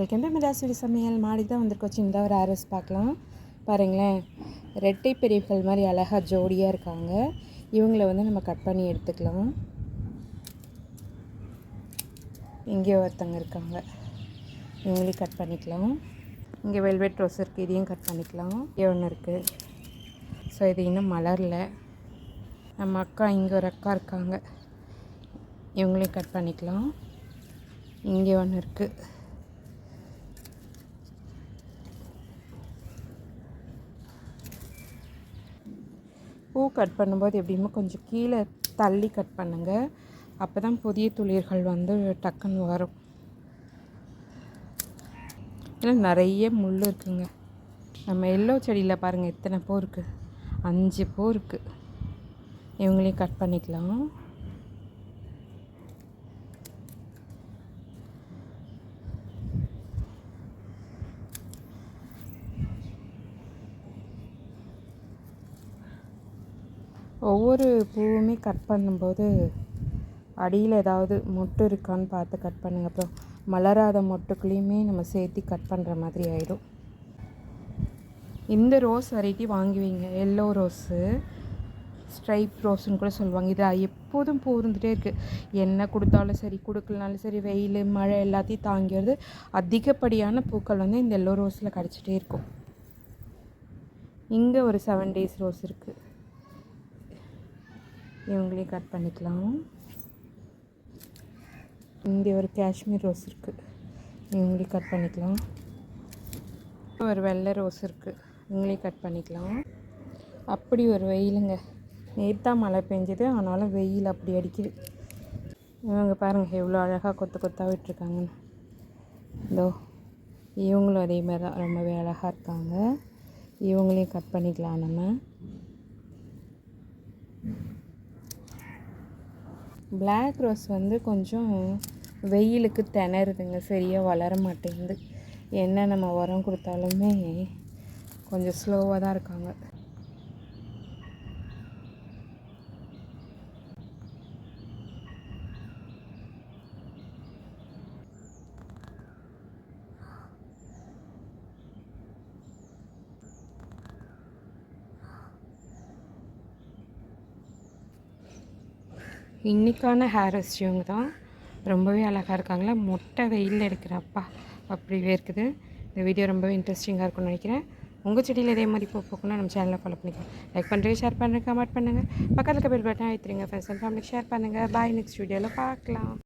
Welcome to மிதாசுரி சமையல் மாடி தான் வந்திருக்கோம் சின்னதாக ஒரு ஆரோஸ் பார்க்கலாம். பாருங்களேன். ரெட்டை பிரிவுகள் மாதிரி அழகாக ஜோடியாக இருக்காங்க. இவங்கள வந்து நம்ம கட் பண்ணி எடுத்துக்கலாம். இங்கே ஒருத்தங்க இருக்காங்க. இவங்களையும் கட் பண்ணிக்கலாம். இங்கே வெல்வெட் ரோஸ் இருக்குது இதையும் கட் பண்ணிக்கலாம். இங்கே ஒன்று இருக்குது ஸோ இது இன்னும் மலரில். நம்ம அக்கா இங்கே ஒரு அக்கா இருக்காங்க. இவங்களையும் கட் பண்ணிக்கலாம். இங்கே ஒன்று இருக்குது பூ கட் பண்ணும்போது எப்படியுமே கொஞ்சம் கீழே தள்ளி கட் பண்ணுங்க. அப்போ தான் புதிய துளிர்கள் வந்து டக்குன்னு வரும். ஏன்னா நிறைய முள் இருக்குங்க. நம்ம எல்லோ செடியில் பாருங்கள் எத்தனை பூ இருக்குது அஞ்சு பூ இருக்குது இவங்களையும் கட் பண்ணிக்கலாம். ஒவ்வொரு பூவுமே கட் பண்ணும்போது அடியில் ஏதாவது மொட்டு இருக்கான்னு பார்த்து கட் பண்ணுங்கள் அப்புறம் மலராத மொட்டுக்குள்ளேயுமே நம்ம சேர்த்து கட் பண்ணுற மாதிரி ஆகிடும் இந்த ரோஸ் வெரைட்டி வாங்குவீங்க எல்லோ ரோஸு ஸ்ட்ரைப் ரோஸ்ன்னு கூட சொல்லுவாங்க. இது எப்போதும் பூ இருந்துகிட்டே இருக்குது என்ன கொடுத்தாலும் சரி கொடுக்கலனாலும் சரி வெயில் மழை எல்லாத்தையும் தாங்கிறது அதிகப்படியான பூக்கள் வந்து இந்த எல்லோ ரோஸில் கிடச்சிட்டே இருக்கும். இங்கே ஒரு செவன் டேஸ் ரோஸ் இருக்குது இவங்களே கட் பண்ணிக்கலாம். இங்கே ஒரு காஷ்மீர் ரோஸ் இருக்குது இவங்களையும் கட் பண்ணிக்கலாம். ஒரு வெள்ளை ரோஸ் இருக்குது இவங்களே கட் பண்ணிக்கலாம். அப்படி ஒரு வெயிலுங்க. நேற்றா மழை பெஞ்சது ஆனாலும் வெயில் அப்படி அடிக்குது. இவங்க பாருங்கள் எவ்வளோ அழகாக கொத்து கொத்தாக விட்டுருக்காங்கன்னு. இதோ இவங்களும் அதே மாதிரி தான் ரொம்பவே அழகாக இருக்காங்க. இவங்களையும் கட் பண்ணிக்கலாம் நம்ம. பிளாக் ரோஸ் வந்து கொஞ்சம் வெயிலுக்கு திணறுதுங்க. சரியாக வளர மாட்டேங்குது. என்ன நம்ம உரம் கொடுத்தாலுமே கொஞ்சம் ஸ்லோவாக தான் இருக்காங்க. இன்றைக்கான ஹேர் இவங்க தான். ரொம்பவே அழகாக இருக்காங்களா? மொட்டை வெயிலில் எடுக்கிறப்பா அப்படிவே இருக்குது. இந்த வீடியோ ரொம்பவே இன்ட்ரெஸ்டிங்காக இருக்கும்னு நினைக்கிறேன். உங்கள் செடியில் இதே மாதிரி பூ போகணும்னா நம்ம சேனலில் ஃபாலோ பண்ணிக்கலாம் லைக் பண்ணுறேன் ஷேர் பண்ணுறேன் கமெண்ட் பண்ணுங்கள் பக்கத்தில் பெல் பட்டன் அழுத்துறீங்க ஃப்ரெண்ட்ஸ் அண்ட் ஃபேமிலிக்கு ஷேர் பண்ணுங்கள் பாய் நெக்ஸ்ட் வீடியோவில் பார்க்கலாம்.